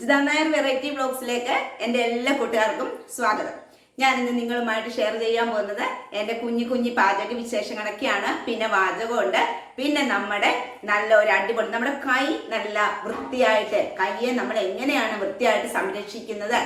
Jitha Nair variety ബ്ലോഗ്സിലേക്ക് എന്റെ എല്ലാ കൂട്ടുകാർക്കും സ്വാഗതം. ഞാൻ ഇന്ന് നിങ്ങളുമായിട്ട് ഷെയർ ചെയ്യാൻ പോകുന്നത് എന്റെ കുഞ്ഞു കുഞ്ഞു പാചക വിശേഷങ്ങളൊക്കെയാണ് പിന്നെ വാചകമുണ്ട്. പിന്നെ നമ്മുടെ നല്ല ഒരു അടിപൊളി നമ്മുടെ കൈ നല്ല വൃത്തിയായിട്ട് കൈയെ നമ്മൾ എങ്ങനെയാണ് വൃത്തിയായിട്ട് സംരക്ഷിക്കുന്നത്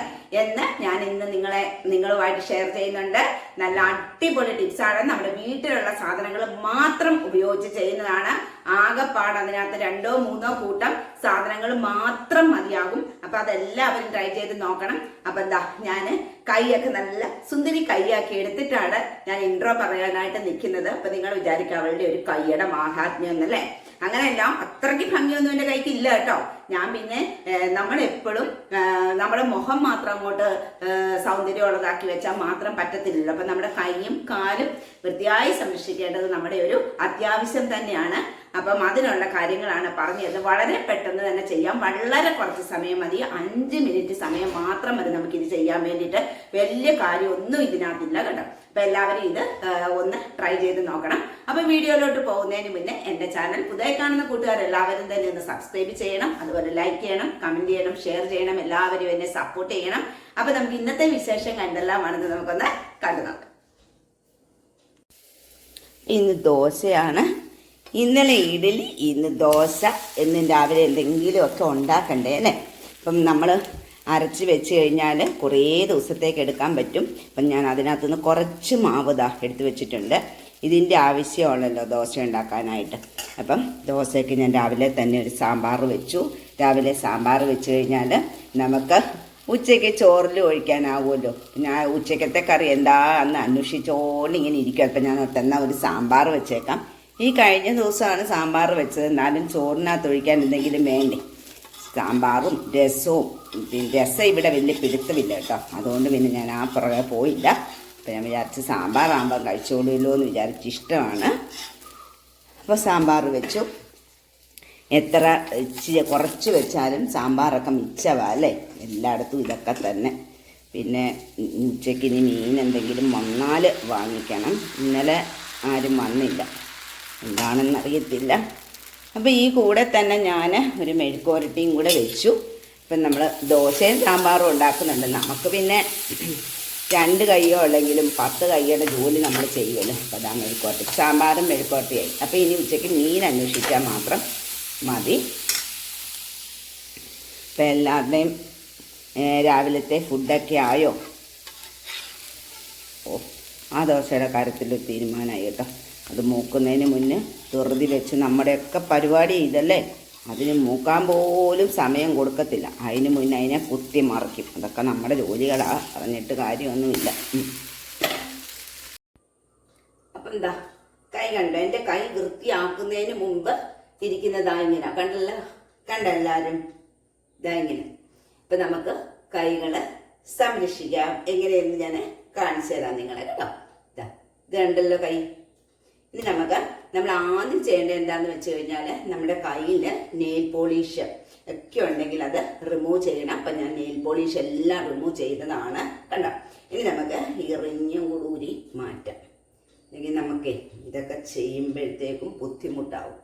എന്ന് ഞാൻ ഇന്ന് നിങ്ങളെ നിങ്ങളുമായിട്ട് ഷെയർ ചെയ്യുന്നുണ്ട്. നല്ല അടിപൊളി ടിപ്സാണ് നമ്മുടെ വീട്ടിലുള്ള സാധനങ്ങൾ മാത്രം ഉപയോഗിച്ച് ചെയ്യുന്നതാണ്. ആകെപ്പാട് അതിനകത്ത് രണ്ടോ മൂന്നോ കൂട്ടം സാധനങ്ങൾ മാത്രം മതിയാകും. അപ്പൊ അതെല്ലാവരും ട്രൈ ചെയ്ത് നോക്കണം. അപ്പൊ എന്താ ഞാൻ കൈയൊക്കെ നല്ല സുന്ദരി കൈയാക്കി എടുത്തിട്ടാണ് ഞാൻ ഇൻട്രോ പറയാനായിട്ട് നിൽക്കുന്നത്. അപ്പൊ നിങ്ങൾ വിചാരിക്കുക അവളുടെ ഒരു കൈയുടെ മാഹാത്മ്യം എന്നല്ലേ അങ്ങനെയല്ല അത്രയ്ക്ക് ഭംഗിയൊന്നും എന്റെ കൈക്ക് ഇല്ല കേട്ടോ. ഞാൻ പിന്നെ നമ്മളെപ്പോഴും നമ്മുടെ മുഖം മാത്രം അങ്ങോട്ട് സൗന്ദര്യമുള്ളതാക്കി വെച്ചാൽ മാത്രം പറ്റത്തില്ലല്ലോ. അപ്പൊ നമ്മുടെ കൈയും കാലും വൃത്തിയായി സംരക്ഷിക്കേണ്ടത് നമ്മുടെ ഒരു അത്യാവശ്യം തന്നെയാണ്. അപ്പം അതിനുള്ള കാര്യങ്ങളാണ് പറഞ്ഞത്. വളരെ പെട്ടെന്ന് തന്നെ ചെയ്യാം. വളരെ കുറച്ച് സമയം മതി. അഞ്ച് മിനിറ്റ് സമയം മാത്രം മതി നമുക്ക് ഇത് ചെയ്യാൻ വേണ്ടിയിട്ട്. വലിയ കാര്യമൊന്നും ഇതിനകത്തില്ല കേട്ടോ. അപ്പം എല്ലാവരും ഇത് ഒന്ന് ട്രൈ ചെയ്ത് നോക്കണം. അപ്പം വീഡിയോയിലോട്ട് പോകുന്നതിന് മുന്നേ എന്റെ ചാനൽ പുതിയ കാണുന്ന കൂട്ടുകാർ എല്ലാവരും തന്നെ ഒന്ന് സബ്സ്ക്രൈബ് ചെയ്യണം. അതുപോലെ ലൈക്ക് ചെയ്യണം കമന്റ് ചെയ്യണം ഷെയർ ചെയ്യണം. എല്ലാവരും എന്നെ സപ്പോർട്ട് ചെയ്യണം. അപ്പം നമുക്ക് ഇന്നത്തെ വിശേഷം കണ്ടെല്ലാമാണെന്ന് നമുക്കൊന്ന് കണ്ടു നോക്കാം. ഇന്ന് ദോശയാണ്. ഇന്നലെ ഇഡലി ഇന്ന് ദോശ എന്നും രാവിലെ എന്തെങ്കിലുമൊക്കെ ഉണ്ടാക്കണ്ടേ അല്ലേ? അപ്പം നമ്മൾ അരച്ച് വെച്ച് കഴിഞ്ഞാൽ കുറേ ദിവസത്തേക്ക് എടുക്കാൻ പറ്റും. അപ്പം ഞാൻ അതിനകത്തുനിന്ന് കുറച്ച് മാവ് ദാ എടുത്ത് വെച്ചിട്ടുണ്ട്. ഇതിന്റെ ആവശ്യമാണല്ലോ ദോശ ഉണ്ടാക്കാനായിട്ട്. അപ്പം ദോശയ്ക്ക് ഞാൻ രാവിലെ തന്നെ ഒരു സാമ്പാർ വെച്ചു. രാവിലെ സാമ്പാർ വെച്ച് കഴിഞ്ഞാൽ നമുക്ക് ഉച്ചയ്ക്ക് ചോറിൽ ഒഴിക്കാനാവുമല്ലോ. ഞാൻ ഉച്ചക്കത്തെ കറി എന്താ അന്ന് അന്വേഷിച്ചോണ്ട് ഇങ്ങനെ ഇരിക്കും അപ്പം ഞാൻ തന്നെ ഒരു സാമ്പാർ വെച്ചേക്കാം. ഈ കഴിഞ്ഞ ദിവസമാണ് സാമ്പാർ വെച്ചത്. എന്നാലും ചോറിനകത്ത് ഒഴിക്കാൻ എന്തെങ്കിലും വേണ്ടേ? സാമ്പാറും രസവും. രസം ഇവിടെ വലിയ പിടുത്തമില്ല കേട്ടോ. അതുകൊണ്ട് പിന്നെ ഞാൻ ആ പുറകെ പോയില്ല. അപ്പം ഞാൻ വിചാരിച്ച് സാമ്പാറാകുമ്പം കഴിച്ചോളൂല്ലോ എന്ന് വിചാരിച്ച് ഇഷ്ടമാണ്. അപ്പോൾ സാമ്പാർ വെച്ചു. എത്ര ഇച്ചിരി കുറച്ച് വെച്ചാലും സാമ്പാറൊക്കെ മിച്ചവാ അല്ലേ? എല്ലായിടത്തും ഇതൊക്കെ തന്നെ. പിന്നെ ഉച്ചയ്ക്ക് ഇനി മീൻ എന്തെങ്കിലും വന്നാൽ വാങ്ങിക്കണം. ഇന്നലെ ആരും വന്നില്ല. എന്താണെന്ന് അറിയത്തില്ല. അപ്പോൾ ഈ കൂടെ തന്നെ ഞാൻ ഒരു മെഴുക്കോരട്ടിയും കൂടെ വെച്ചു. ഇപ്പം നമ്മൾ ദോശയും സാമ്പാറും ഉണ്ടാക്കുന്നുണ്ട്. നമുക്ക് പിന്നെ രണ്ട് കയ്യോ അല്ലെങ്കിലും പത്ത് കൈയുടെ ജോലി നമ്മൾ ചെയ്യുമല്ലോ അപ്പോൾ അതാ മെഴുക്കോട്ടി സാമ്പാറും മെഴുക്കോട്ടിയായി അപ്പോൾ ഇനി ഉച്ചയ്ക്ക് മീൻ അന്വേഷിച്ചാൽ മാത്രം മതി. ഇപ്പം എല്ലാവരുടെയും രാവിലത്തെ ഫുഡൊക്കെ ആയോ? ഓ ആ ദോശയുടെ കാര്യത്തിൽ തീരുമാനമായി കേട്ടോ. അത് മൂക്കുന്നതിന് മുന്നേ ധൃതി വെച്ച് നമ്മുടെയൊക്കെ പരിപാടി ഇതല്ലേ? അതിന് മൂക്കാൻ പോലും സമയം കൊടുക്കത്തില്ല. അതിന് മുന്നേ അതിനെ കുത്തി മറിക്കും. അതൊക്കെ നമ്മുടെ ജോലികളാ. പറഞ്ഞിട്ട് കാര്യമൊന്നുമില്ല. അപ്പം എന്താ? കൈ കണ്ടോ? എന്റെ കൈ വൃത്തിയാക്കുന്നതിന് മുമ്പ് ഇരിക്കുന്നതാ ഇങ്ങനെ. കണ്ടല്ലോ? കണ്ട എല്ലാവരും ഇതാ ഇങ്ങനെ. ഇപ്പം നമുക്ക് കൈകൾ സംരക്ഷിക്കാം. എങ്ങനെയെന്ന് ഞാൻ കാണിച്ചു തരാം നിങ്ങളെ കേട്ടോ. ഇതാ. ഇത് കണ്ടല്ലോ കൈ? ഇനി നമുക്ക് നമ്മൾ ആദ്യം ചെയ്യേണ്ടത് എന്താന്ന് വെച്ച് കഴിഞ്ഞാൽ നമ്മുടെ കയ്യിൽ നെയിൽ പോളിഷ് ഒക്കെ ഉണ്ടെങ്കിൽ അത് റിമൂവ് ചെയ്യണം. അപ്പം ഞാൻ നെയിൽ പോളിഷ് എല്ലാം റിമൂവ് ചെയ്തതാണ്. കണ്ടോ? ഇനി നമുക്ക് ഈ റിഞ്ഞും കൂടി ഊരി മാറ്റാം. അല്ലെങ്കിൽ നമുക്ക് ഇതൊക്കെ ചെയ്യുമ്പോഴത്തേക്കും ബുദ്ധിമുട്ടാവും.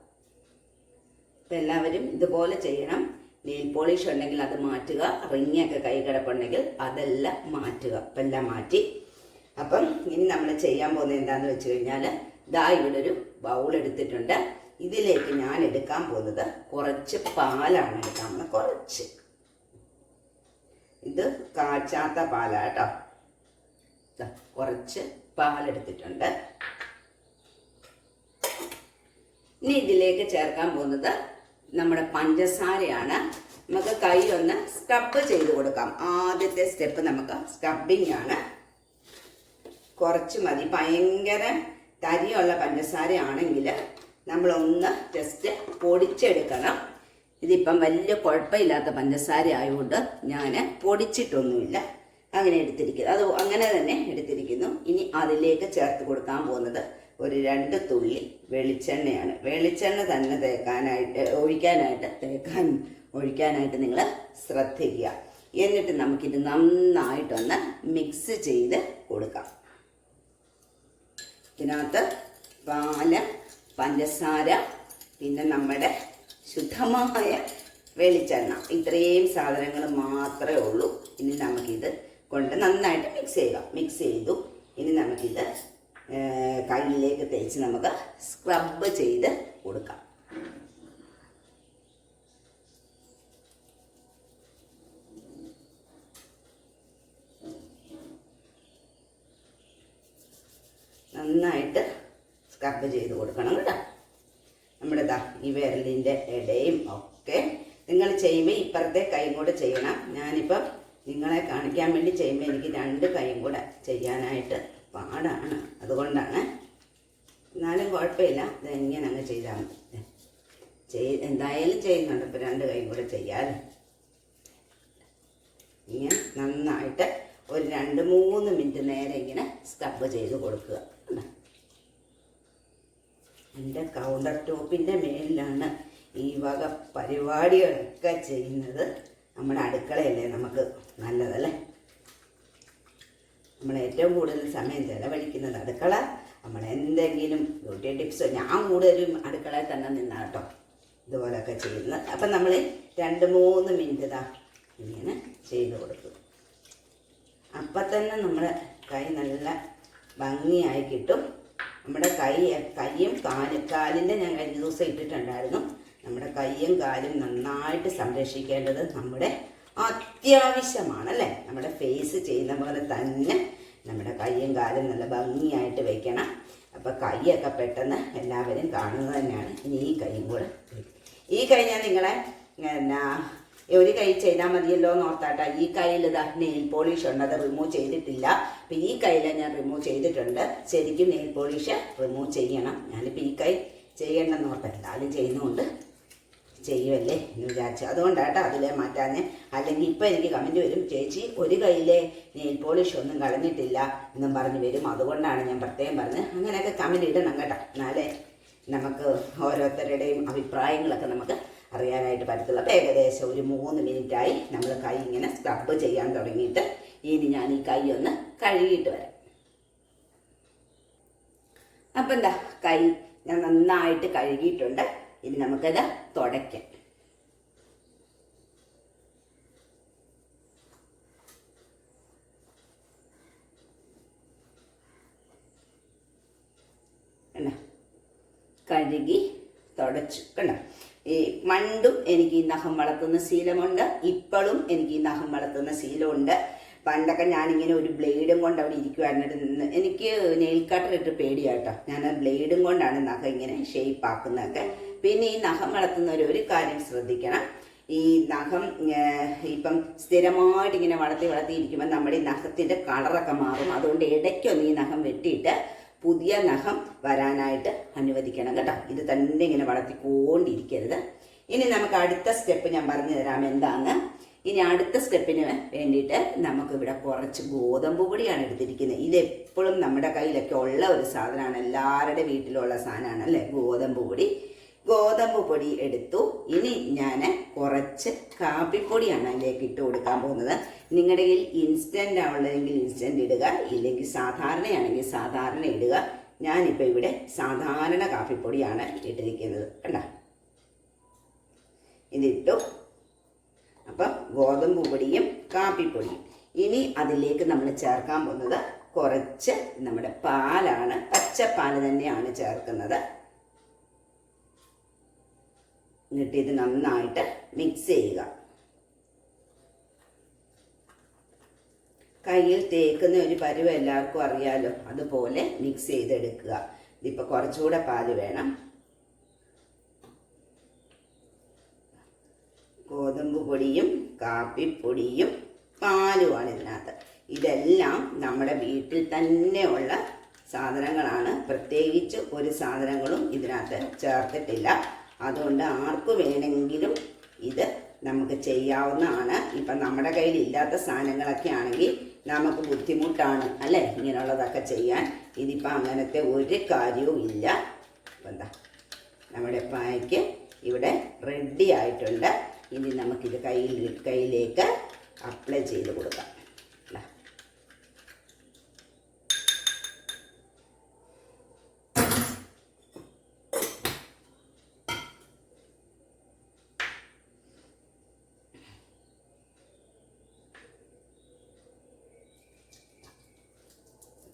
അപ്പം എല്ലാവരും ഇതുപോലെ ചെയ്യണം. നെയിൽ പോളിഷ് ഉണ്ടെങ്കിൽ അത് മാറ്റുക. റിങ്ങൊക്കെ കൈ കിടപ്പുണ്ടെങ്കിൽ അതെല്ലാം മാറ്റുക. അപ്പം എല്ലാം മാറ്റി. അപ്പം ഇനി നമ്മൾ ചെയ്യാൻ പോകുന്നത് എന്താണെന്ന് വെച്ച് കഴിഞ്ഞാൽ ദാ ഇവിടെ ഒരു ബൗൾ എടുത്തിട്ടുണ്ട്. ഇതിലേക്ക് ഞാൻ എടുക്കാൻ പോകുന്നത് കുറച്ച് പാലാണ് എടുക്കാൻ പോകുന്നത്. കുറച്ച്. ഇത് കാച്ചാത്ത പാലാ കേട്ടോ. കുറച്ച് പാലെടുത്തിട്ടുണ്ട് ഇനി ഇതിലേക്ക് ചേർക്കാൻ പോകുന്നത് നമ്മുടെ പഞ്ചസാരയാണ്. നമുക്ക് കൈ ഒന്ന് സ്ക്രബ് ചെയ്ത് കൊടുക്കാം. ആദ്യത്തെ സ്റ്റെപ്പ് നമുക്ക് സ്ക്രബിങ് ആണ്. കുറച്ച് മതി. ഭയങ്കര തരിയുള്ള പഞ്ചസാര ആണെങ്കിൽ നമ്മളൊന്ന് ജസ്റ്റ് പൊടിച്ചെടുക്കണം. ഇതിപ്പം വലിയ കുഴപ്പമില്ലാത്ത പഞ്ചസാര ആയതുകൊണ്ട് ഞാൻ പൊടിച്ചിട്ടൊന്നുമില്ല. അങ്ങനെ എടുത്തിരിക്കുന്നു. അത് അങ്ങനെ തന്നെ എടുത്തിരിക്കുന്നു. ഇനി അതിലേക്ക് ചേർത്ത് കൊടുക്കാൻ പോകുന്നത് ഒരു രണ്ട് തുള്ളി വെളിച്ചെണ്ണയാണ്. വെളിച്ചെണ്ണ തന്നെ തേക്കാനായിട്ട് ഒഴിക്കാനായിട്ട് തേക്കാൻ ഒഴിക്കാനായിട്ട് നിങ്ങൾ ശ്രദ്ധിക്കുക. എന്നിട്ട് നമുക്കിത് നന്നായിട്ടൊന്ന് മിക്സ് ചെയ്ത് കൊടുക്കാം. ഇതിനകത്ത് പാൽ പഞ്ചസാര പിന്നെ നമ്മുടെ ശുദ്ധമായ വെളിച്ചെണ്ണ. ഇത്രയും സാധനങ്ങൾ മാത്രമേ ഉള്ളൂ. ഇനി നമുക്കിത് കൊണ്ട് നന്നായിട്ട് മിക്സ് ചെയ്യുക മിക്സ് ചെയ്തു. ഇനി നമുക്കിത് കയ്യിലേക്ക് തേച്ച് നമുക്ക് സ്ക്രബ് ചെയ്ത് കൊടുക്കാം. നന്നായിട്ട് സ്ക്രബ് ചെയ്ത് കൊടുക്കണം കേട്ടോ. നമ്മുടെ ഇതാ ഈ വിരലിന്റെ ഇടയും ഒക്കെ നിങ്ങൾ ചെയ്യുമ്പോൾ ഇപ്പുറത്തെ കൈയും കൂടെ ചെയ്യണം. ഞാനിപ്പം നിങ്ങളെ കാണിക്കാൻ വേണ്ടി ചെയ്യുമ്പോൾ എനിക്ക് രണ്ട് കൈയും കൂടെ ചെയ്യാനായിട്ട് പാടാണ്. അതുകൊണ്ടാണ്. എന്നാലും കുഴപ്പമില്ല. ഇത് എങ്ങനെ അങ്ങ് ചെയ്താൽ മതി. ചെയ് എന്തായാലും ചെയ്യുന്നുണ്ട്. ഇപ്പം രണ്ട് കൈയും കൂടെ ചെയ്യാതെ ഇങ്ങനെ നന്നായിട്ട് ഒരു രണ്ട് മൂന്ന് മിനിറ്റ് നേരം ഇങ്ങനെ സ്ക്രബ് ചെയ്ത് കൊടുക്കുക? എന്റെ കൗണ്ടർ ടോപ്പിന്റെ മേലിലാണ് ഈ വക പരിപാടികളൊക്കെ ചെയ്യുന്നത്. നമ്മുടെ അടുക്കളയല്ലേ നമുക്ക് നല്ലതല്ലേ? നമ്മൾ ഏറ്റവും കൂടുതൽ സമയം ചെലവഴിക്കുന്നത് അടുക്കള. നമ്മൾ എന്തെങ്കിലും ബ്യൂട്ടി ടിപ്സോ ഞാൻ കൂടുതലും അടുക്കളയിൽ തന്നെ നിന്നാണ് കേട്ടോ ഇതുപോലൊക്കെ ചെയ്യുന്നത്. അപ്പം നമ്മൾ രണ്ട് മൂന്ന് മിനിറ്റ് ഇതാ ഇങ്ങനെ ചെയ്ത് കൊടുക്കും. അപ്പം തന്നെ നമ്മുടെ കൈ നല്ല ഭംഗിയായി കിട്ടും. നമ്മുടെ കൈ കൈയും കാലും കാലിന്റെ ഞാൻ കഴിഞ്ഞ ദിവസം ഇട്ടിട്ടുണ്ടായിരുന്നു. നമ്മുടെ കൈയും കാലും നന്നായിട്ട് സംരക്ഷിക്കേണ്ടത് നമ്മുടെ അത്യാവശ്യമാണ് അല്ലേ നമ്മുടെ ഫേസ് ചെയ്യുന്ന പോലെ തന്നെ നമ്മുടെ കൈയും കാലും നല്ല ഭംഗിയായിട്ട് വെക്കണം. അപ്പം കൈയൊക്കെ പെട്ടെന്ന് എല്ലാവരും കാണുന്നത് തന്നെയാണ്. ഇനി ഈ കൈയും കൂടെ ഈ കൈ ഞാൻ നിങ്ങളെ എന്നാ ഒരു കൈ ചെയ്താൽ മതിയല്ലോ എന്ന് ഈ കയ്യിൽ ഇതാ നെയിൽ പോളിഷ് ഉണ്ട്. അത് റിമൂവ് ചെയ്തിട്ടില്ല. അപ്പം ഈ കയ്യിൽ ഞാൻ റിമൂവ് ചെയ്തിട്ടുണ്ട്. ശരിക്കും നെയിൽ പോളിഷ് റിമൂവ് ചെയ്യണം. ഞാനിപ്പോൾ ഈ കൈ ചെയ്യണമെന്ന് ഓർത്തിട്ടില്ല അത് ചെയ്യുന്നുണ്ട് ചെയ്യുമല്ലേ എന്ന് വിചാരിച്ചു. അതുകൊണ്ടാട്ടോ അതിലെ മാറ്റാഞ്ഞ്. അല്ലെങ്കിൽ ഇപ്പം എനിക്ക് കമന്റ് വരും ചേച്ചി ഒരു കയ്യിലെ നെയിൽ പോളിഷ് ഒന്നും കളഞ്ഞിട്ടില്ല എന്നും പറഞ്ഞ് വരും. അതുകൊണ്ടാണ് ഞാൻ പ്രത്യേകം പറഞ്ഞത് അങ്ങനെയൊക്കെ കമന്റ് ഇടണം കേട്ടോ. എന്നാലേ നമുക്ക് ഓരോരുത്തരുടെയും അഭിപ്രായങ്ങളൊക്കെ നമുക്ക് അറിയാനായിട്ട് പറ്റത്തുള്ളൂ. അപ്പോൾ ഏകദേശം ഒരു മൂന്ന് മിനിറ്റായി നമ്മൾ കൈ ഇങ്ങനെ സ്ക്രബ് ചെയ്യാൻ തുടങ്ങിയിട്ട് ഇനി ഞാൻ ഈ കൈ ഒന്ന് കഴുകിയിട്ട് വരാം. അപ്പം എന്താ കൈ ഞാൻ നന്നായിട്ട് കഴുകിയിട്ടുണ്ട്. ഇനി നമുക്കത് തുടയ്ക്കാം. കഴുകി തുടച്ചു. കണ്ടോ? ഈ മണ്ടും എനിക്ക് ഈ നഖം വളർത്തുന്ന ശീലമുണ്ട്. ഇപ്പോഴും എനിക്ക് ഈ നഖം വളർത്തുന്ന ശീലമുണ്ട്. പണ്ടൊക്കെ ഞാനിങ്ങനെ ഒരു ബ്ലേഡും കൊണ്ട് അവിടെ ഇരിക്കുവായിരുന്നു. നിന്ന് എനിക്ക് നെയിൽ കട്ടർ ഇട്ട് പേടിയാട്ടോ. ഞാൻ ബ്ലേഡും കൊണ്ടാണ് നഖം ഇങ്ങനെ ഷേപ്പ് ആക്കുന്നതൊക്കെ. പിന്നെ ഈ നഖം വളർത്തുന്ന ഒരു കാര്യം ശ്രദ്ധിക്കണം. ഈ നഖം ഇപ്പം സ്ഥിരമായിട്ട് ഇങ്ങനെ വളർത്തി വളർത്തി ഇരിക്കുമ്പോൾ നമ്മുടെ ഈ നഖത്തിന്റെ കളറൊക്കെ മാറും. അതുകൊണ്ട് ഇടയ്ക്കൊന്ന് ഈ നഖം വെട്ടിയിട്ട് പുതിയ നഖം വരാനായിട്ട് അനുവദിക്കണം കേട്ടോ. ഇത് തന്നെ ഇങ്ങനെ വളർത്തിക്കൊണ്ടിരിക്കരുത്. ഇനി നമുക്ക് അടുത്ത സ്റ്റെപ്പ് ഞാൻ പറഞ്ഞു തരാം എന്താണ് ഇനി അടുത്ത സ്റ്റെപ്പിന് വേണ്ടിയിട്ട് നമുക്ക് ഇവിടെ കുറച്ച് ഗോതമ്പ് പൊടിയാണ് എടുത്തിരിക്കുന്നത്. ഇത് എപ്പോഴും നമ്മുടെ കയ്യിലൊക്കെ ഉള്ള ഒരു സാധനമാണ്. എല്ലാവരുടെ വീട്ടിലുള്ള സാധനമാണ് അല്ലേ? ഗോതമ്പ് പൊടി. ഗോതമ്പ് പൊടി എടുത്തു. ഇനി ഞാൻ കുറച്ച് കാപ്പിപ്പൊടിയാണ് അതിലേക്ക് ഇട്ട് കൊടുക്കാൻ പോകുന്നത്. നിങ്ങളുടെ കയ്യിൽ ഇൻസ്റ്റന്റ് ആവുള്ളതെങ്കിൽ ഇൻസ്റ്റന്റ് ഇടുക. ഇല്ലെങ്കിൽ സാധാരണയാണെങ്കിൽ സാധാരണ ഇടുക. ഞാനിപ്പോൾ ഇവിടെ സാധാരണ കാപ്പിപ്പൊടിയാണ് ഇട്ടിരിക്കുന്നത്. കണ്ട? ഇതിട്ടു. അപ്പം ഗോതമ്പ് പൊടിയും കാപ്പിപ്പൊടിയും. ഇനി അതിലേക്ക് നമ്മൾ ചേർക്കാൻ പോകുന്നത് കുറച്ച് നമ്മുടെ പാലാണ്. പച്ചപ്പാൽ തന്നെയാണ് ചേർക്കുന്നത്. എന്നിട്ട് ഇത് നന്നായിട്ട് മിക്സ് ചെയ്യുക. കയ്യിൽ തേക്കുന്ന ഒരു പരുവം എല്ലാവർക്കും അറിയാലോ അതുപോലെ മിക്സ് ചെയ്തെടുക്കുക. ഇതിപ്പോൾ കുറച്ചുകൂടെ പാൽ വേണം. ഗോതമ്പ് പൊടിയും കാപ്പിപ്പൊടിയും പാലുമാണ് ഇതിനകത്ത്. ഇതെല്ലാം നമ്മുടെ വീട്ടിൽ തന്നെ ഉള്ള സാധനങ്ങളാണ്. പ്രത്യേകിച്ച് ഒരു സാധനങ്ങളും ഇതിനകത്ത് ചേർത്തിട്ടില്ല. അതുകൊണ്ട് ആർക്ക് വേണമെങ്കിലും ഇത് നമുക്ക് ചെയ്യാവുന്നതാണ്. ഇപ്പം നമ്മുടെ കയ്യിൽ ഇല്ലാത്ത സാധനങ്ങളൊക്കെ ആണെങ്കിൽ നമുക്ക് ബുദ്ധിമുട്ടാണ് അല്ലേ? ഇങ്ങനെയുള്ളതൊക്കെ ചെയ്യാൻ. ഇതിപ്പോൾ അങ്ങനത്തെ ഒരു കാര്യവും ഇല്ല. എന്താ? നമ്മുടെ പായ്ക്ക് ഇവിടെ റെഡി ആയിട്ടുണ്ട്. ഇനി നമുക്കിത് കയ്യിൽ കയ്യിലേക്ക് അപ്ലൈ ചെയ്ത് കൊടുക്കാം ദാ.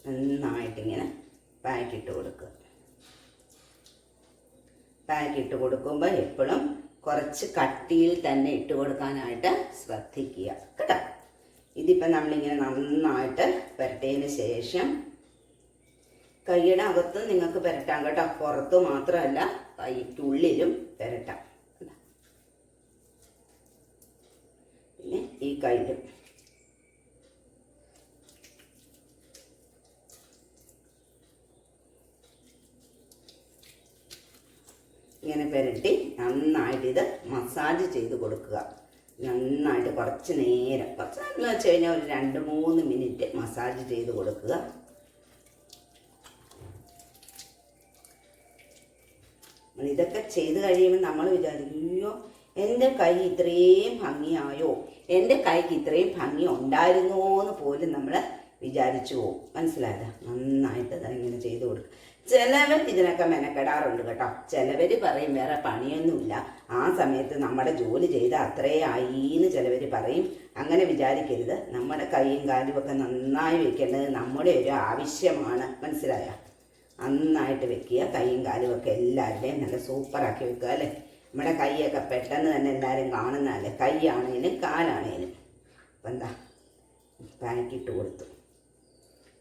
നന്നായിട്ടിങ്ങനെ പാക്കിട്ട് കൊടുക്കുക. പാക്കിട്ട് കൊടുക്കുമ്പോൾ എപ്പോഴും കുറച്ച് കട്ടിയിൽ തന്നെ ഇട്ട് കൊടുക്കാനായിട്ട് ശ്രദ്ധിക്കുക. കേട്ടോ? ഇതിപ്പോൾ നമ്മളിങ്ങനെ നന്നായിട്ട് പുരട്ടിയതിന് ശേഷം കൈയുടെ അകത്ത് നിങ്ങൾക്ക് പുരട്ടാം കേട്ടോ. പുറത്ത് മാത്രമല്ല കൈക്കുള്ളിലും പുരട്ടാം. പിന്നെ ഈ കയ്യിലും ഇങ്ങനെ പുരട്ടി നന്നായിട്ട് ഇത് മസാജ് ചെയ്ത് കൊടുക്കുക. നന്നായിട്ട് കുറച്ച് നേരം. കുറച്ച് നേരം എന്ന് വെച്ച് കഴിഞ്ഞാൽ ഒരു രണ്ട് മൂന്ന് മിനിറ്റ് മസാജ് ചെയ്ത് കൊടുക്കുക. ഇതൊക്കെ ചെയ്ത് കഴിയുമ്പോൾ നമ്മൾ വിചാരിക്കും അയ്യോ എന്റെ കൈ ഇത്രയും ഭംഗിയായോ? എന്റെ കൈക്ക് ഇത്രയും ഭംഗി ഉണ്ടായിരുന്നോ? എന്ന് പോലും നമ്മൾ വിചാരിച്ചു പോകും. മനസ്സിലായതാ? നന്നായിട്ട് അതിങ്ങനെ ചെയ്ത് കൊടുക്കും ചിലവർ ഇതിനൊക്കെ മെനക്കെടാറുണ്ട് കേട്ടോ. ചിലവർ പറയും വേറെ പണിയൊന്നുമില്ല. ആ സമയത്ത് നമ്മുടെ ജോലി ചെയ്ത് അത്രേ ആയി എന്ന് ചിലവർ പറയും. അങ്ങനെ വിചാരിക്കരുത്. നമ്മുടെ കൈയും കാലും ഒക്കെ നന്നായി വെക്കേണ്ടത് നമ്മുടെ ഒരു ആവശ്യമാണ്. മനസ്സിലായ? നന്നായിട്ട് വെക്കുക. കൈയും കാലും ഒക്കെ എല്ലാവരുടെയും നല്ല സൂപ്പറാക്കി വെക്കുക അല്ലേ? നമ്മുടെ കൈയൊക്കെ പെട്ടെന്ന് തന്നെ എല്ലാവരും കാണുന്നതല്ലേ കൈയാണേലും കാലാണേലും. അപ്പം എന്താ? പാക്കിട്ട് കൊടുത്തു.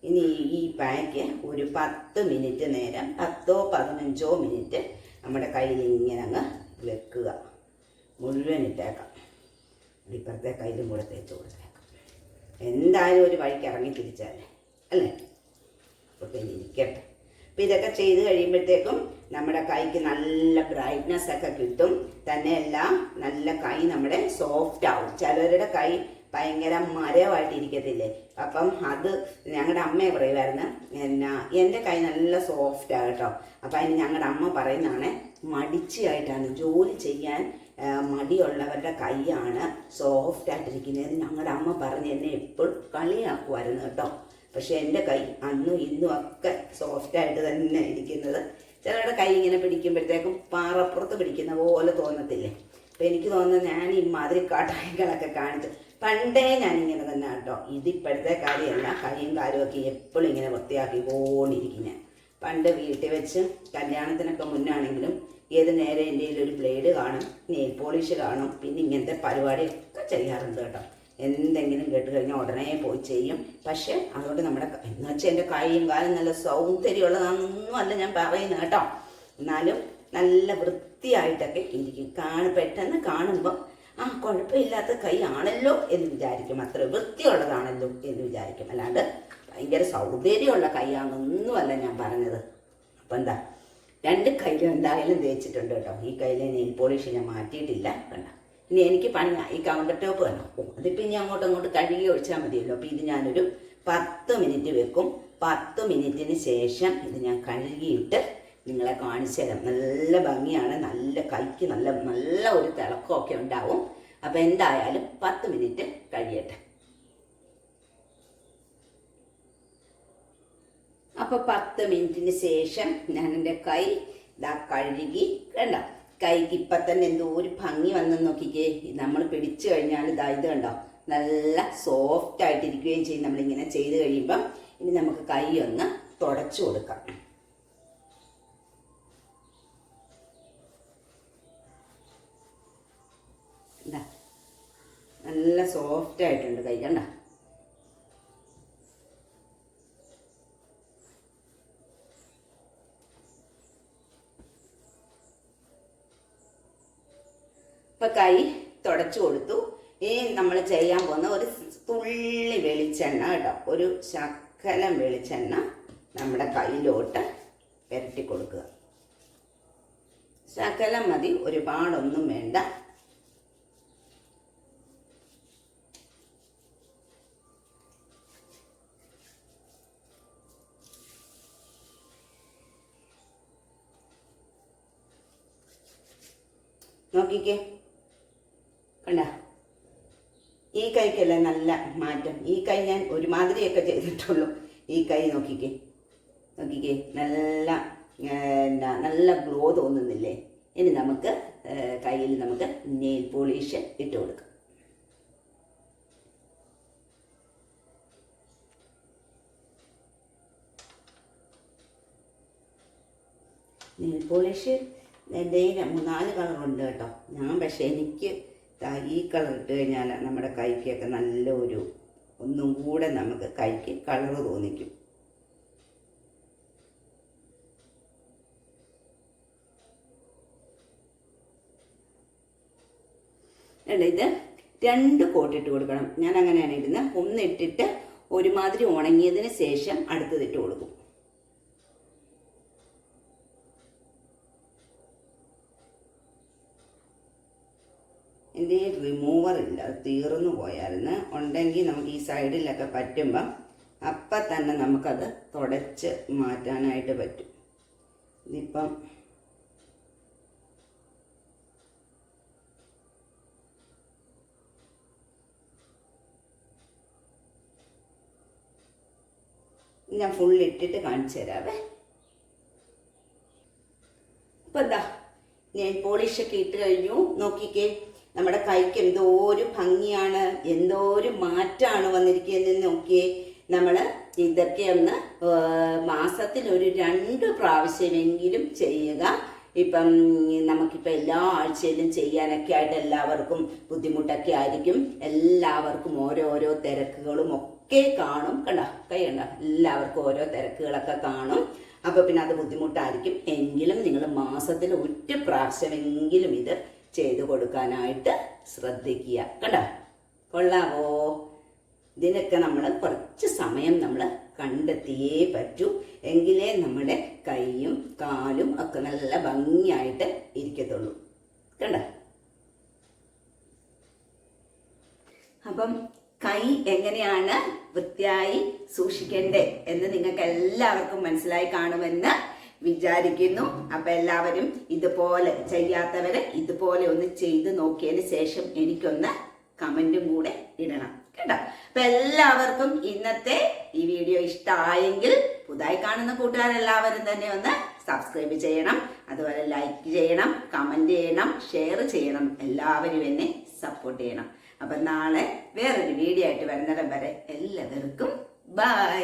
ഇനി ഈ പാക്ക് ഒരു പത്ത് മിനിറ്റ് നേരം പത്തോ പതിനഞ്ചോ മിനിറ്റ് നമ്മുടെ കയ്യിൽ ഇങ്ങനെ അങ്ങ് വെക്കുക. മുഴുവൻ ഇട്ടേക്കാം. ഇപ്പുറത്തെ കയ്യിലും കൂടെ തേച്ച് കൊടുത്തേക്കാം. എന്തായാലും ഒരു വഴിക്ക് ഇറങ്ങി തിരിച്ചാൽ അല്ലേ? അപ്പോൾ പിന്നെ ഇരിക്കട്ടെ. അപ്പോൾ ഇതൊക്കെ ചെയ്ത് കഴിയുമ്പോഴത്തേക്കും നമ്മുടെ കൈക്ക് നല്ല ബ്രൈറ്റ്നെസ് ഒക്കെ കിട്ടും. തന്നെയല്ല നല്ല കൈ നമ്മുടെ സോഫ്റ്റ് ആവും. ചിലവരുടെ കൈ ഭയങ്കര മരവായിട്ടിരിക്കത്തില്ലേ അപ്പം അത് ഞങ്ങളുടെ അമ്മയെ പറയുമായിരുന്നു എന്നാ എന്റെ കൈ നല്ല സോഫ്റ്റ് ആകട്ടോ അപ്പം അതിന് ഞങ്ങളുടെ അമ്മ പറയുന്നതാണ് മടിച്ചായിട്ടാണ് ജോലി ചെയ്യാൻ മടിയുള്ളവരുടെ കൈയാണ് സോഫ്റ്റ് ആയിട്ടിരിക്കുന്നത് ഞങ്ങളുടെ അമ്മ പറഞ്ഞ് എന്നെ എപ്പോഴും കളിയാക്കുമായിരുന്നു കേട്ടോ. പക്ഷെ എന്റെ കൈ അന്നും ഇന്നും ഒക്കെ സോഫ്റ്റ് ആയിട്ട് തന്നെ ഇരിക്കുന്നത്. ചിലരുടെ കൈ ഇങ്ങനെ പിടിക്കുമ്പോഴത്തേക്കും പാറപ്പുറത്ത് പിടിക്കുന്ന പോലെ തോന്നത്തില്ലേ? അപ്പം എനിക്ക് തോന്നുന്നത് ഞാൻ ഈ മാതിരി കാട്ടായങ്ങളൊക്കെ കാണിച്ചു പണ്ടേ ഞാനിങ്ങനെ തന്നെ കേട്ടോ. ഇതിപ്പോഴത്തെ കാര്യമല്ല കൈയും കാലും ഒക്കെ എപ്പോഴും ഇങ്ങനെ വൃത്തിയാക്കി പോണ്ടിരിക്കും ഞാൻ പണ്ട് വീട്ടിൽ വെച്ച് കല്യാണത്തിനൊക്കെ മുന്നാണെങ്കിലും ഏത് നേരെ എന്റെ ഒരു ബ്ലേഡ് കാണും നെയിൽ പോളിഷ് കാണും പിന്നെ ഇങ്ങനത്തെ പരിപാടിയൊക്കെ ചെയ്യാറുണ്ട് കേട്ടോ. എന്തെങ്കിലും കേട്ട് കഴിഞ്ഞാൽ ഉടനെ പോയി ചെയ്യും. പക്ഷെ അതുകൊണ്ട് നമ്മുടെ എന്ന് വെച്ചാൽ എന്റെ കൈയും കാലും നല്ല സൗന്ദര്യമുള്ളതാണെന്നൊന്നും അല്ല ഞാൻ പറയുന്നത് കേട്ടോ. എന്നാലും നല്ല വൃത്തിയായിട്ടൊക്കെ ഇരിക്കും. കാണ പെട്ടെന്ന് കാണുമ്പോൾ ആ കുഴപ്പമില്ലാത്ത കൈ ആണല്ലോ എന്ന് വിചാരിക്കും. അത്ര വൃത്തിയുള്ളതാണല്ലോ എന്ന് വിചാരിക്കും. അല്ലാണ്ട് ഭയങ്കര സൗന്ദര്യമുള്ള കൈയാണെന്നൊന്നുമല്ല ഞാൻ പറഞ്ഞത്. അപ്പം എന്താ രണ്ട് കയ്യിലും എന്തായാലും തേച്ചിട്ടുണ്ട് കേട്ടോ. ഈ കയ്യിലെ നെയിൽ പോളിഷ് ഞാൻ മാറ്റിയിട്ടില്ല. കണ്ട. ഇനി എനിക്ക് പണിയാ ഈ കൗണ്ടർ ടോപ്പ് വേണം. അതിപ്പോൾ ഇനി അങ്ങോട്ടും അങ്ങോട്ട് കഴുകി ഒഴിച്ചാൽ മതിയല്ലോ. അപ്പോൾ ഇത് ഞാനൊരു പത്ത് മിനിറ്റ് വെക്കും. പത്ത് മിനിറ്റിന് ശേഷം ഇത് ഞാൻ കഴുകിയിട്ട് നിങ്ങളെ കാണിച്ചു തരാം. നല്ല ഭംഗിയാണ്. നല്ല കൈക്ക് നല്ല നല്ല ഒരു തിളക്കമൊക്കെ ഉണ്ടാവും. അപ്പോൾ എന്തായാലും പത്ത് മിനിറ്റ് കഴിയട്ടെ. അപ്പോൾ പത്ത് മിനിറ്റിന് ശേഷം ഞാൻ എന്റെ കൈ ഇതാ കഴുകി കണ്ട? കൈക്ക് ഇപ്പം തന്നെ എന്തോ ഒരു ഭംഗി വന്നെന്ന് നോക്കിക്കേ. നമ്മൾ പിടിച്ചു കഴിഞ്ഞാൽ ഇതാ ഇത് കണ്ടോ? നല്ല സോഫ്റ്റ് ആയിട്ടിരിക്കുകയും ചെയ്യും. നമ്മളിങ്ങനെ ചെയ്ത് കഴിയുമ്പം ഇനി നമുക്ക് കൈ ഒന്ന് തുടച്ചു കൊടുക്കാം ഇതാ നല്ല സോഫ്റ്റ് ആയിട്ടുണ്ട്. കൈ കണ്ട. ഇപ്പൊ കൈ തുടച്ചു കൊടുത്തു. ഇനി നമ്മൾ ചെയ്യാൻ പോകുന്ന ഒരു തുള്ളി വെളിച്ചെണ്ണ കേട്ടോ. ഒരു ശക്കലം വെളിച്ചെണ്ണ നമ്മുടെ കയ്യിലോട്ട് പുരട്ടി കൊടുക്കുക. ശകലം മതി ഒരുപാടൊന്നും വേണ്ട. നോക്കിക്കേ. കണ്ട? ഈ കൈക്കല്ല നല്ല മാറ്റം. ഈ കൈ ഞാൻ ഒരുമാതിരിയൊക്കെ ചെയ്തിട്ടുള്ളൂ. ഈ കൈ നോക്കിക്കേ. നോക്കിക്കേ. നല്ല എന്താ നല്ല ഗ്ലോ തോന്നുന്നില്ലേ? ഇനി നമുക്ക് കയ്യിൽ നമുക്ക് നെയിൽ പോളിഷ് ഇട്ട് കൊടുക്കാം. നെയിൽ പോളിഷ് എന്റെ ഈ മൂന്നാൽ കളറുണ്ട് കേട്ടോ. ഞാൻ പക്ഷേ എനിക്ക് ഈ കളർ ഇട്ട് കഴിഞ്ഞാൽ നമ്മുടെ കൈക്കൊക്കെ നല്ല ഒരു ഒന്നും കൂടെ നമുക്ക് കൈക്ക് കളർ തോന്നിക്കും. ഇത്? രണ്ട് കോട്ടിട്ട് കൊടുക്കണം. ഞാൻ അങ്ങനെയാണ് ഇടുന്നത്. ഒന്ന് ഇട്ടിട്ട് ഒരുമാതിരി ഉണങ്ങിയതിന് ശേഷം അടുത്തത് ഇട്ട് കൊടുക്കും എന്റെ ഈ റിമൂവർ ഇല്ല അത് തീർന്നു പോയായിരുന്നു. ഉണ്ടെങ്കിൽ നമുക്ക് ഈ സൈഡിലൊക്കെ പറ്റുമ്പം അപ്പം തന്നെ നമുക്കത് തുടച്ച് മാറ്റാനായിട്ട് പറ്റും. ഇതിപ്പം ഞാൻ ഫുൾ ഇട്ടിട്ട് കാണിച്ചു തരാവേ. അപ്പം എന്താ നെയിൽ പോളിഷൊക്കെ ഇട്ട് കഴിഞ്ഞു. നോക്കിക്കേ. നമ്മുടെ കൈക്ക് എന്തോ ഒരു ഭംഗിയാണ് എന്തോ ഒരു മാറ്റാണ് വന്നിരിക്കുന്നത് നോക്കിയേ നമ്മൾ ഇതൊക്കെ ഒന്ന് മാസത്തിൽ ഒരു രണ്ട് പ്രാവശ്യമെങ്കിലും ചെയ്യുക. ഇപ്പം നമുക്കിപ്പോൾ എല്ലാ ആഴ്ചയിലും ചെയ്യാനൊക്കെ ആയിട്ട് എല്ലാവർക്കും ബുദ്ധിമുട്ടൊക്കെ ആയിരിക്കും. എല്ലാവർക്കും ഓരോരോ തിരക്കുകളും ഒക്കെ കാണും. കണ്ട? കൈ കണ്ട? എല്ലാവർക്കും ഓരോ തിരക്കുകളൊക്കെ കാണും. അപ്പോൾ പിന്നെ അത് ബുദ്ധിമുട്ടായിരിക്കും. എങ്കിലും നിങ്ങൾ മാസത്തിൽ ഒറ്റ പ്രാവശ്യമെങ്കിലും ഇത് ചെയ്തു കൊടുക്കാനായിട്ട് ശ്രദ്ധിക്കുക. കണ്ടോ? കൊള്ളാവോ? ഇതിനൊക്കെ നമ്മൾ കുറച്ച് സമയം നമ്മൾ കണ്ടെത്തിയേ പറ്റൂ. എങ്കിലേ നമ്മുടെ കൈയും കാലും ഒക്കെ നല്ല ഭംഗിയായിട്ട് ഇരിക്കത്തുള്ളൂ. കണ്ട? അപ്പം കൈ എങ്ങനെയാണ് വൃത്തിയായി സൂക്ഷിക്കേണ്ടത് എന്ന് നിങ്ങൾക്ക് എല്ലാവർക്കും മനസ്സിലായി കാണുമെന്ന് വിചാരിക്കുന്നു. അപ്പൊ എല്ലാവരും ഇതുപോലെ ചെയ്യാത്തവരെ ഇതുപോലെ ഒന്ന് ചെയ്ത് നോക്കിയതിന് ശേഷം എനിക്കൊന്ന് കമന്റും കൂടെ ഇടണം. കേട്ടോ? അപ്പൊ എല്ലാവർക്കും ഇന്നത്തെ ഈ വീഡിയോ ഇഷ്ടമായെങ്കിൽ പുതുതായി കാണുന്ന കൂട്ടുകാരെല്ലാവരും തന്നെ ഒന്ന് സബ്സ്ക്രൈബ് ചെയ്യണം. അതുപോലെ ലൈക്ക് ചെയ്യണം കമന്റ് ചെയ്യണം ഷെയർ ചെയ്യണം. എല്ലാവരും എന്നെ സപ്പോർട്ട് ചെയ്യണം. അപ്പൊ നാളെ വേറൊരു വീഡിയോ ആയിട്ട് വരുന്നിടം വരെ എല്ലാവർക്കും ബൈ